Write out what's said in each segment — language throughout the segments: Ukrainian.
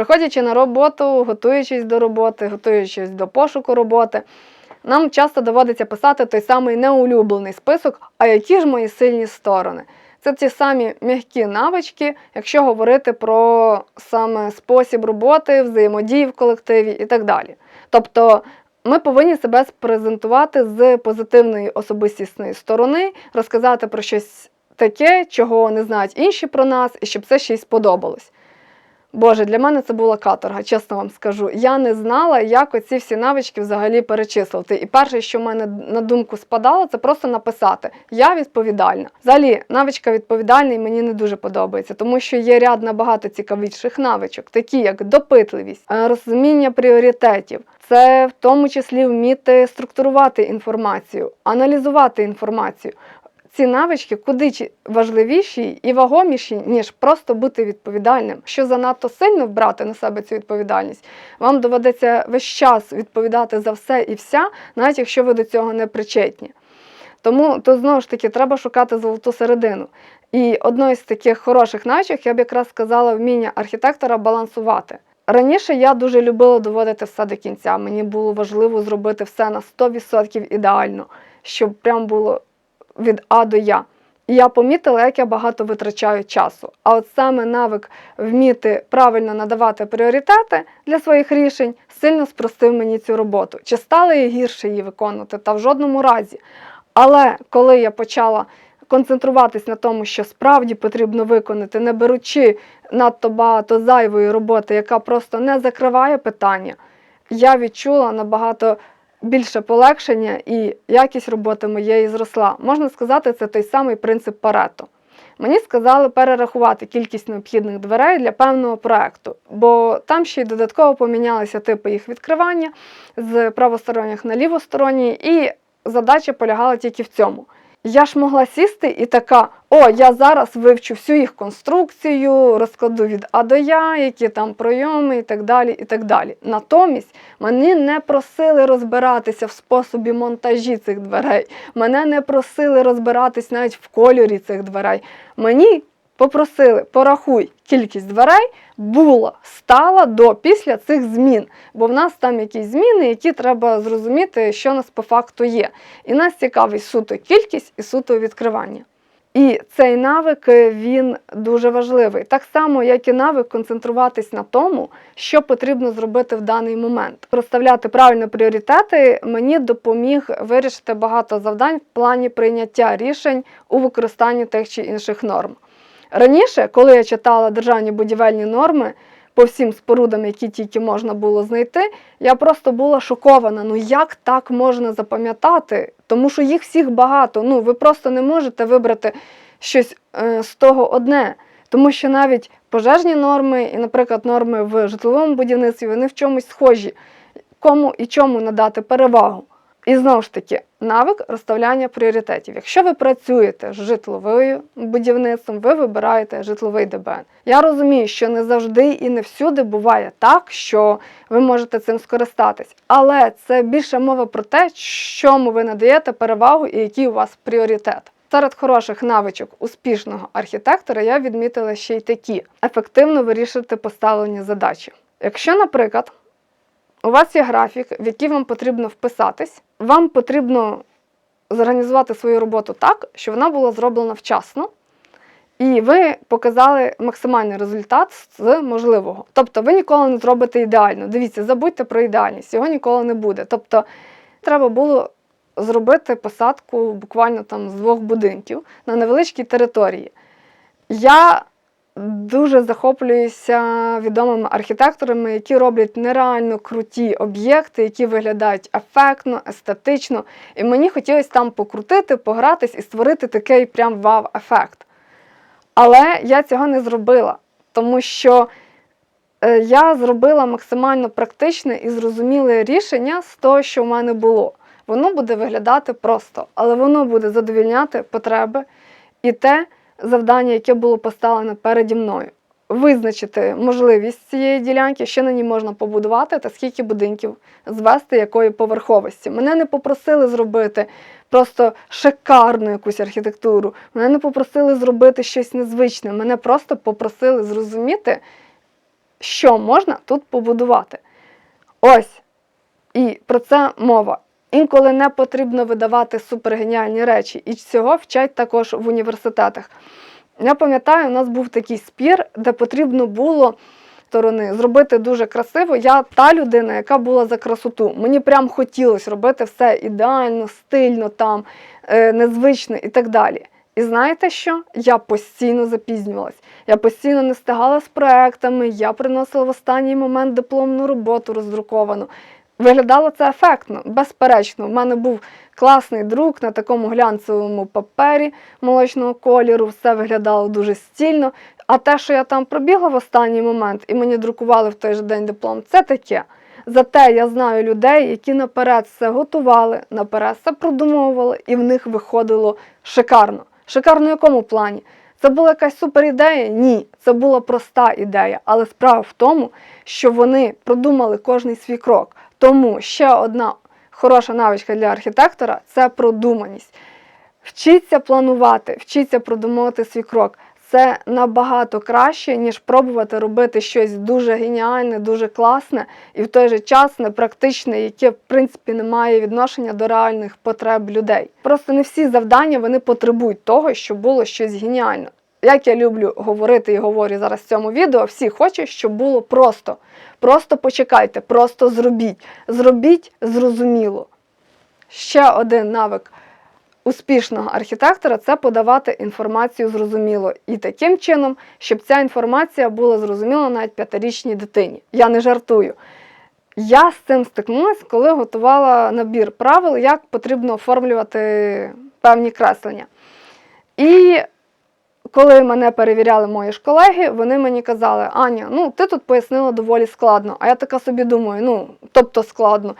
Приходячи на роботу, готуючись до роботи, готуючись до пошуку роботи, нам часто доводиться писати той самий неулюблений список, а які ж мої сильні сторони. Це ті самі м'які навички, якщо говорити про саме спосіб роботи, взаємодії в колективі і так далі. Тобто ми повинні себе спрезентувати з позитивної особистісної сторони, розказати про щось таке, чого не знають інші про нас, і щоб це ще й сподобалось. Боже, для мене це була каторга, чесно вам скажу. Я не знала, як оці всі навички взагалі перечислити. І перше, що в мене на думку спадало, це просто написати Я відповідальна. Взагалі, навичка відповідальний мені не дуже подобається, тому що є ряд набагато цікавіших навичок, такі як допитливість, е, розуміння пріоритетів. Це в тому числі вміти структурувати інформацію, аналізувати інформацію. Ці навички куди важливіші і вагоміші, ніж просто бути відповідальним. Що занадто сильно брати на себе цю відповідальність, вам доведеться весь час відповідати за все і вся, навіть якщо ви до цього не причетні. Тому тут знову ж таки треба шукати золоту середину. І одною з таких хороших навичок я б якраз сказала вміння архітектора балансувати. Раніше я дуже любила доводити все до кінця. Мені було важливо зробити все на 100% ідеально, щоб прям було від А до Я. І я помітила, як я багато витрачаю часу. А от саме навик вміти правильно надавати пріоритети для своїх рішень сильно спростив мені цю роботу. Чи стало я гірше її виконувати? Та в жодному разі. Але коли я почала концентруватись на тому, що справді потрібно виконати, не беручи надто багато зайвої роботи, яка просто не закриває питання, я відчула набагато більше полегшення і якість роботи моєї зросла. Можна сказати, це той самий принцип Парето. Мені сказали перерахувати кількість необхідних дверей для певного проекту, бо там ще й додатково помінялися типи їх відкривання з правосторонніх на лівосторонні, і задача полягала тільки в цьому. Я ж могла сісти і така: о, я зараз вивчу всю їх конструкцію, розкладу від А до Я, які там пройоми і так далі. і так далі. Натомість мене не просили розбиратися в способі монтажі цих дверей. Мене не просили розбиратись навіть в кольорі цих дверей. Мені попросили, порахуй кількість дверей, була стала до після цих змін. Бо в нас там якісь зміни, які треба зрозуміти, що нас по факту є. І нас цікавить суто кількість і суто відкривання. І цей навик е, він дуже важливий. Так само, як і навик концентруватись на тому, що потрібно зробити в даний момент. Розставляти правильно пріоритети мені допоміг вирішити багато завдань в плані прийняття рішень у використанні тих чи інших норм. Раніше, коли я читала державні будівельні норми по всім спорудам, які тільки можна було знайти, я просто була шокована. Ну як так можна запам'ятати? Тому що їх всіх багато. Ну ви просто не можете вибрати щось е, з того одне. Тому що навіть пожежні норми і, наприклад, норми в житловому будівництві, вони в чомусь схожі. Кому і чому надати перевагу. І знову ж таки, навик розставляння пріоритетів. Якщо ви працюєте з житловою будівництвом, ви вибираєте житловий ДБН. Я розумію, що не завжди і не всюди буває так, що ви можете цим скористатись. Але це більше мова про те, чому ви надаєте перевагу і який у вас пріоритет. Серед хороших навичок успішного архітектора я відмітила ще й такі: ефективно вирішити поставлені задачі. Якщо, наприклад, у вас є графік, в який вам потрібно вписатись, вам потрібно зорганізувати свою роботу так, щоб вона була зроблена вчасно, і ви показали максимальний результат з можливого. Тобто ви ніколи не зробите ідеально. Дивіться, забудьте про ідеальність, його ніколи не буде. Тобто треба було зробити посадку буквально там з двох будинків на невеличкій території. Я дуже захоплююся відомими архітекторами, які роблять нереально круті об'єкти, які виглядають ефектно, естетично. І мені хотілося там покрутити, погратись і створити такий прям вау-ефект. Але я цього не зробила, тому що е, я зробила максимально практичне і зрозуміле рішення з того, що в мене було. Воно буде виглядати просто, але воно буде задовільняти потреби і те завдання, яке було поставлене переді мною. Визначити можливість цієї ділянки, що на ній можна побудувати, та скільки будинків звести якої поверховості. Мене не попросили зробити просто шикарну якусь архітектуру. Мене не попросили зробити щось незвичне. Мене просто попросили зрозуміти, що можна тут побудувати. Ось. І про це мова. Інколи не потрібно видавати супергеніальні речі, і цього вчать також в університетах. Я пам'ятаю, у нас був такий спір, де потрібно було сторони зробити дуже красиво. Я та людина, яка була за красоту. Мені прям хотілося робити все ідеально, стильно, там, е, незвично і так далі. І знаєте що? Я постійно запізнювалась. Я постійно не встигала з проектами, я приносила в останній момент дипломну роботу роздруковану. Виглядало це ефектно, безперечно. У мене був класний друк на такому глянцевому папері молочного кольору, все виглядало дуже стільно. А те, що я там пробігла в останній момент і мені друкували в той же день диплом, це таке. Зате я знаю людей, які наперед все готували, наперед все продумовували, і в них виходило шикарно. Шикарно в якому плані? Це була якась супер ідея? Ні, це була проста ідея. Але справа в тому, що вони продумали кожний свій крок. Тому ще одна хороша навичка для архітектора це продуманість. Вчіться планувати, вчіться продумувати свій крок. Це набагато краще, ніж пробувати робити щось дуже геніальне, дуже класне і в той же час непрактичне, яке в принципі не має відношення до реальних потреб людей. Просто не всі завдання вони потребують того, щоб було щось геніальне. Як я люблю говорити і говорю зараз в цьому відео, всі хочуть, щоб було просто. Просто почекайте, просто зробіть. Зробіть зрозуміло. Ще один навик успішного архітектора це подавати інформацію зрозуміло і таким чином, щоб ця інформація була зрозуміла навіть п'ятирічній дитині. Я не жартую. Я з цим стикнулася, коли готувала набір правил, як потрібно оформлювати певні креслення. І коли мене перевіряли мої ж колеги, вони мені казали, Аня, ну ти тут пояснила доволі складно. А я така собі думаю, ну, тобто складно.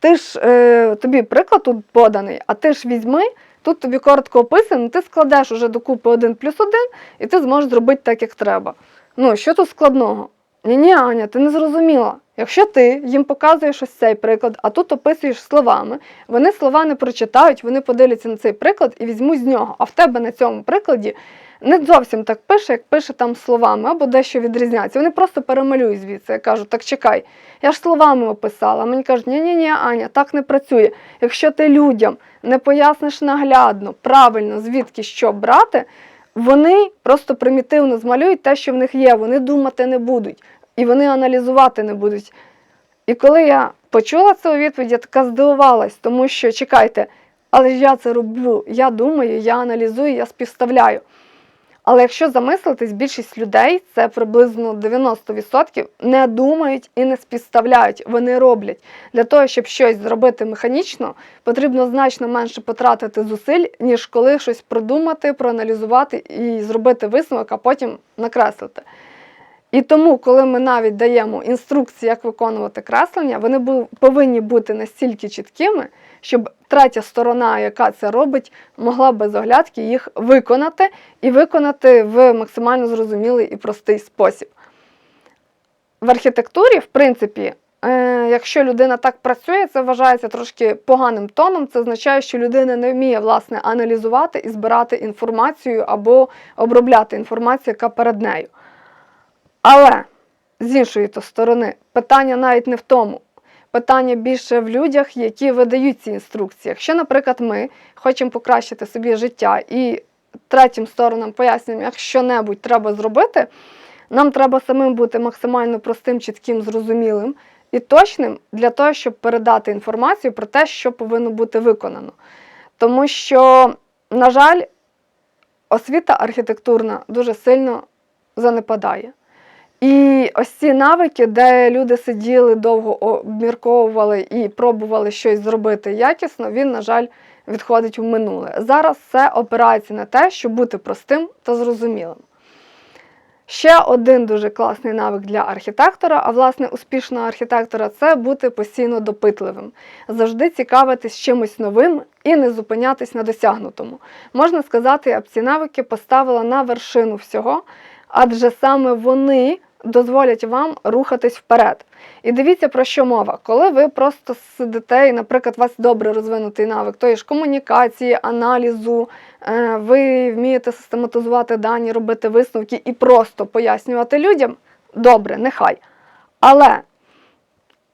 Ти ж е, тобі приклад тут поданий, а ти ж візьми, тут тобі коротко описано, ти складеш уже докупи один плюс один, і ти зможеш зробити так, як треба. Ну, що тут складного? Ні, ні, Аня, ти не зрозуміла. Якщо ти їм показуєш ось цей приклад, а тут описуєш словами, вони слова не прочитають, вони подивляться на цей приклад і візьмуть з нього. А в тебе на цьому прикладі не зовсім так пише, як пише там словами, або дещо відрізняється. Вони просто перемалюють звідси. Я кажу, так чекай, я ж словами описала. Мені кажуть, ні, ні, ні, Аня, так не працює. Якщо ти людям не поясниш наглядно, правильно, звідки що брати, вони просто примітивно змалюють те, що в них є. Вони думати не будуть, і вони аналізувати не будуть. І коли я почула цю відповідь, я така здивувалась, тому що чекайте, але ж я це роблю, я думаю, я аналізую, я співставляю. Але якщо замислитись, більшість людей, це приблизно 90%, не думають і не співставляють, вони роблять. Для того, щоб щось зробити механічно, потрібно значно менше потратити зусиль, ніж коли щось продумати, проаналізувати і зробити висновок, а потім накреслити. І тому, коли ми навіть даємо інструкції, як виконувати креслення, вони повинні бути настільки чіткими, щоб третя сторона, яка це робить, могла без оглядки їх виконати і виконати в максимально зрозумілий і простий спосіб. В архітектурі, в принципі, е, якщо людина так працює, це вважається трошки поганим тоном. Це означає, що людина не вміє власне аналізувати і збирати інформацію або обробляти інформацію, яка перед нею. Але з іншої то сторони, питання навіть не в тому. Питання більше в людях, які видають ці інструкції. Якщо, наприклад, ми хочемо покращити собі життя і третім сторонам пояснюємо, як що-небудь треба зробити, нам треба самим бути максимально простим, чітким, зрозумілим і точним для того, щоб передати інформацію про те, що повинно бути виконано. Тому що, на жаль, освіта архітектурна дуже сильно занепадає. І ось ці навики, де люди сиділи, довго обмірковували і пробували щось зробити якісно, він, на жаль, відходить в минуле. Зараз все опирається на те, щоб бути простим та зрозумілим. Ще один дуже класний навик для архітектора, а власне успішного архітектора це бути постійно допитливим, завжди цікавитись чимось новим і не зупинятись на досягнутому. Можна сказати, я б ці навики поставила на вершину всього, адже саме вони дозволять вам рухатись вперед. І дивіться, про що мова. Коли ви просто сидите, і, наприклад, у вас добре розвинутий навик тої ж комунікації, аналізу, е, ви вмієте систематизувати дані, робити висновки і просто пояснювати людям. добре, нехай. Але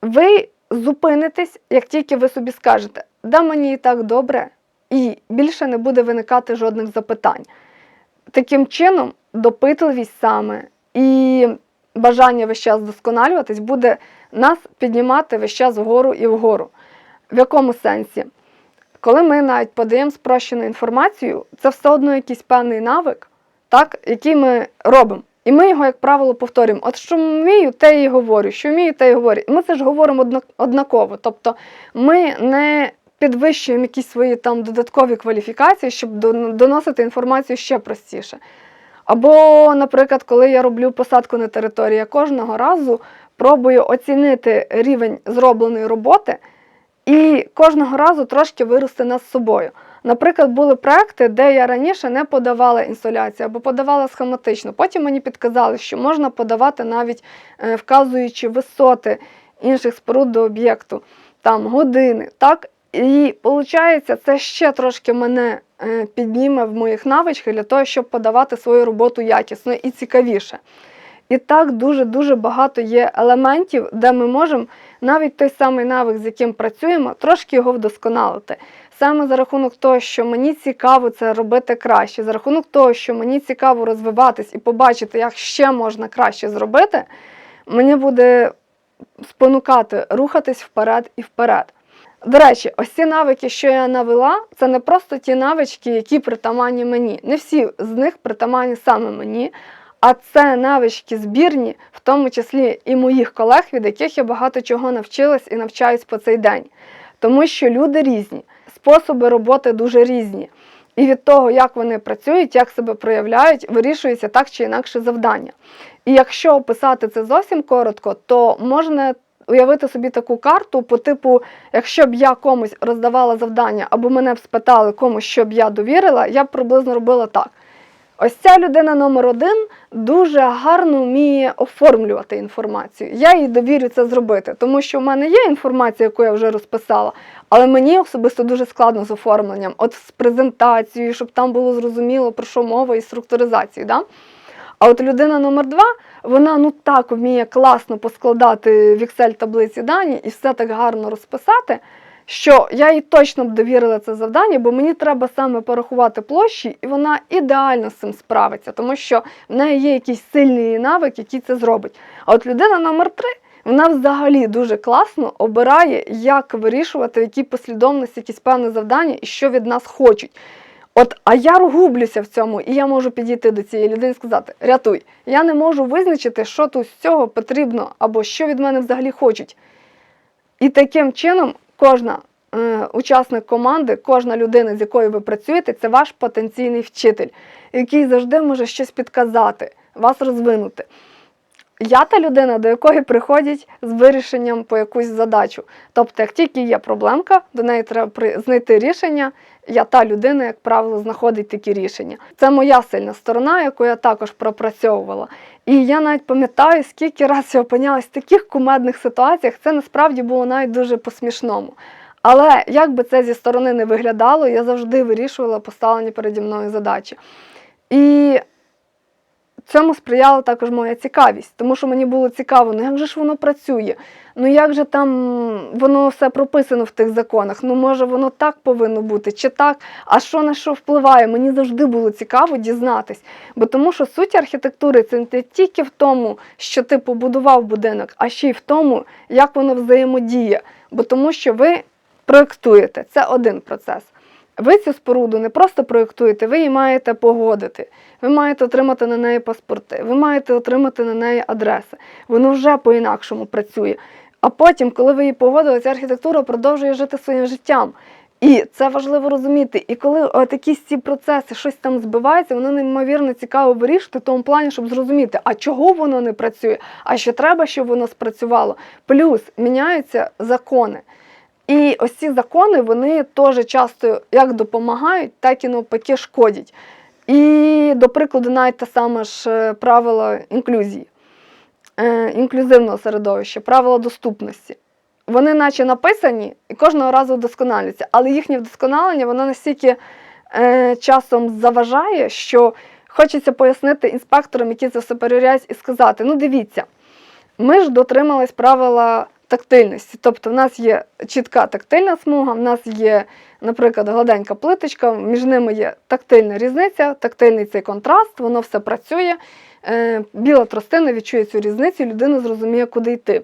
ви зупинитесь, як тільки ви собі скажете, да мені і так добре, і більше не буде виникати жодних запитань. Таким чином, допитливість саме і бажання весь час досконалюватись буде нас піднімати весь час вгору і вгору. В якому сенсі? Коли ми навіть подаємо спрощену інформацію, це все одно якийсь певний навик, так, який ми робимо. І ми його, як правило, повторюємо. От що вмію, те і говорю, що вмію, те і говорю. Ми це ж говоримо однаково. Тобто ми не підвищуємо якісь свої там додаткові кваліфікації, щоб доносити інформацію ще простіше. Або, наприклад, коли я роблю посадку на території, я кожного разу пробую оцінити рівень зробленої роботи і кожного разу трошки вирости над собою. Наприклад, були проекти, де я раніше не подавала інсоляцію або подавала схематично. Потім мені підказали, що можна подавати навіть е, вказуючи висоти інших споруд до об'єкту, там години. так? І виходить, це ще трошки мене підніме в моїх навичках для того, щоб подавати свою роботу якісно і цікавіше. І так дуже-дуже багато є елементів, де ми можемо навіть той самий навик, з яким працюємо, трошки його вдосконалити. Саме за рахунок того, що мені цікаво це робити краще, за рахунок того, що мені цікаво розвиватись і побачити, як ще можна краще зробити, мені буде спонукати рухатись вперед і вперед. До речі, ось ці навики, що я навела, це не просто ті навички, які притаманні мені. Не всі з них притаманні саме мені, а це навички збірні, в тому числі і моїх колег, від яких я багато чого навчилась і навчаюсь по цей день. Тому що люди різні, способи роботи дуже різні. І від того, як вони працюють, як себе проявляють, вирішується так чи інакше завдання. І якщо описати це зовсім коротко, то можна уявити собі таку карту по типу, якщо б я комусь роздавала завдання, або мене б спитали комусь, що б я довірила, я б приблизно робила так. Ось ця людина номер один дуже гарно вміє оформлювати інформацію. Я їй довірю це зробити, тому що в мене є інформація, яку я вже розписала, але мені особисто дуже складно з оформленням, от з презентацією, щоб там було зрозуміло, про що мова і структуризацію. Да? А от людина номер два, вона ну так вміє класно поскладати в Excel таблиці дані і все так гарно розписати, що я їй точно б довірила це завдання, бо мені треба саме порахувати площі, і вона ідеально з цим справиться, тому що в неї є якийсь сильний навик, який це зробить. А от людина номер три, вона взагалі дуже класно обирає, як вирішувати, в якій послідовності якісь певне завдання і що від нас хочуть. От, а я гублюся в цьому, і я можу підійти до цієї людини і сказати: рятуй, я не можу визначити, що тут з цього потрібно, або що від мене взагалі хочуть. І таким чином кожна е, учасник команди, кожна людина, з якою ви працюєте, це ваш потенційний вчитель, який завжди може щось підказати, вас розвинути. Я та людина, до якої приходять з вирішенням по якусь задачу. Тобто, як тільки є проблемка, до неї треба знайти рішення. Я та людина, як правило, знаходить такі рішення. Це моя сильна сторона, яку я також пропрацьовувала. І я навіть пам'ятаю, скільки разів я опинялась в таких кумедних ситуаціях. Це насправді було навіть дуже по-смішному. Але як би це зі сторони не виглядало, я завжди вирішувала поставлені переді мною задачі. І цьому сприяла також моя цікавість, тому що мені було цікаво, ну як же ж воно працює? Ну як же там воно все прописано в тих законах? Ну може воно так повинно бути, чи так? А що на що впливає? Мені завжди було цікаво дізнатись. Бо тому що суть архітектури це не тільки в тому, що ти побудував будинок, а ще й в тому, як воно взаємодіє. Бо тому що ви проєктуєте, це один процес. Ви цю споруду не просто проєктуєте, ви її маєте погодити. Ви маєте отримати на неї паспорти, ви маєте отримати на неї адреси. Воно вже по-інакшому працює. А потім, коли ви її погодили, ця архітектура продовжує жити своїм життям. І це важливо розуміти. І коли якісь ці процеси щось там збивається, воно неймовірно цікаво вирішити в тому плані, щоб зрозуміти, а чого воно не працює, а що треба, щоб воно спрацювало. Плюс міняються закони. І ось ці закони вони теж часто як допомагають, так і навпаки шкодять. І, до прикладу, навіть те саме ж е, правило інклюзії, е, інклюзивного середовища, правила доступності. Вони наче написані і кожного разу вдосконалюються, але їхнє вдосконалення воно настільки е, часом заважає, що хочеться пояснити інспекторам, які це все перевіряють, і сказати: ну дивіться, ми ж дотримались правила тактильності. Тобто, в нас є чітка тактильна смуга, в нас є, наприклад, гладенька плиточка, між ними є тактильна різниця, тактильний цей контраст, воно все працює. Е, Біла тростина відчує цю різницю, людина зрозуміє, куди йти.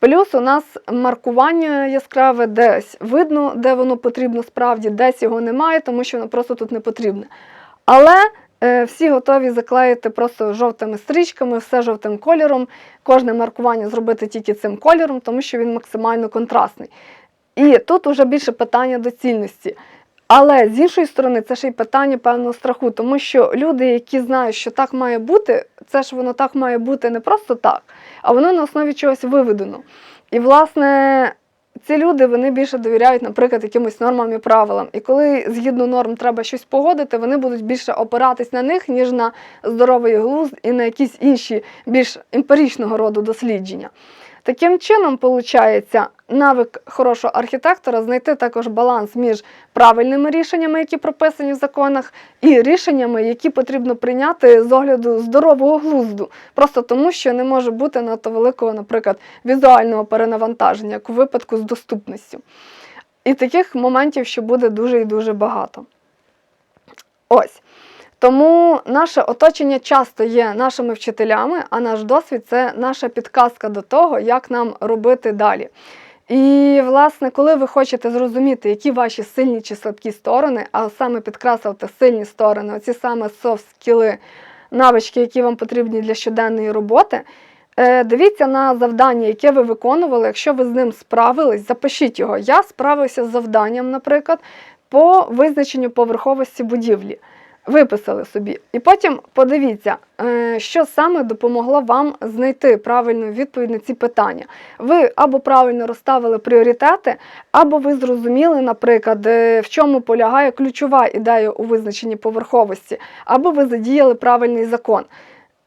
Плюс у нас маркування яскраве десь видно, де воно потрібно справді, десь його немає, тому що воно просто тут не потрібне. Але всі готові заклеїти просто жовтими стрічками, все жовтим кольором, кожне маркування зробити тільки цим кольором, тому що він максимально контрастний. І тут вже більше питання доцільності. Але з іншої сторони, це ще й питання певного страху, тому що люди, які знають, що так має бути, це ж воно так має бути не просто так, а воно на основі чогось виведено. І, власне, ці люди вони більше довіряють, наприклад, якимось нормам і правилам. І коли згідно норм треба щось погодити, вони будуть більше опиратись на них, ніж на здоровий глузд і на якісь інші більш емпіричного роду дослідження. Таким чином, виходить, навик хорошого архітектора знайти також баланс між правильними рішеннями, які прописані в законах, і рішеннями, які потрібно прийняти з огляду здорового глузду, просто тому, що не може бути надто великого, наприклад, візуального перенавантаження, як у випадку з доступністю. І таких моментів ще буде дуже і дуже багато. Ось. Тому наше оточення часто є нашими вчителями, а наш досвід це наша підказка до того, як нам робити далі. І, власне, коли ви хочете зрозуміти, які ваші сильні чи слабкі сторони, а саме підкреслити сильні сторони, оці саме софт скіли, навички, які вам потрібні для щоденної роботи, е, дивіться на завдання, яке ви виконували. Якщо ви з ним справились, запишіть його. Я справився з завданням, наприклад, по визначенню поверховості будівлі. Виписали собі. І потім подивіться, е, що саме допомогло вам знайти правильну відповідь на ці питання. Ви або правильно розставили пріоритети, або ви зрозуміли, наприклад, е, в чому полягає ключова ідея у визначенні поверховості, або ви задіяли правильний закон.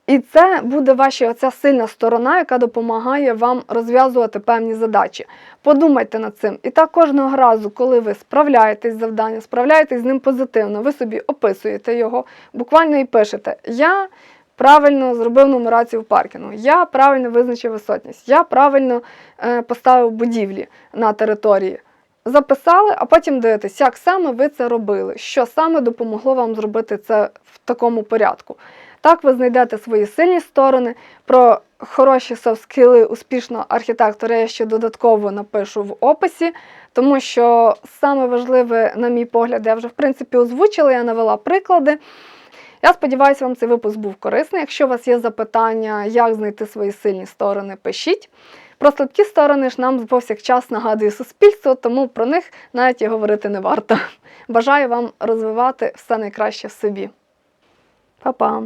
І це буде ваша оця сильна сторона, яка допомагає вам розв'язувати певні задачі. Подумайте над цим. І так кожного разу, коли ви справляєтесь з завданням, справляєтесь з ним позитивно, ви собі описуєте його, буквально і пишете: Я правильно зробив нумерацію в паркінгу, я правильно визначив висотність, я правильно е, поставив будівлі на території. Записали, а потім дивитесь, як саме ви це робили, що саме допомогло вам зробити це в такому порядку. Так ви знайдете свої сильні сторони. Про хороші софт-скіли успішного архітектора я ще додатково напишу в описі, тому що саме важливе, на мій погляд, я вже в принципі озвучила, я навела приклади. Я сподіваюся, вам цей випуск був корисний. Якщо у вас є запитання, як знайти свої сильні сторони, пишіть. Про слабкі сторони ж нам повсякчас нагадує суспільство, тому про них навіть і говорити не варто. Бажаю вам розвивати все найкраще в собі. Па-па!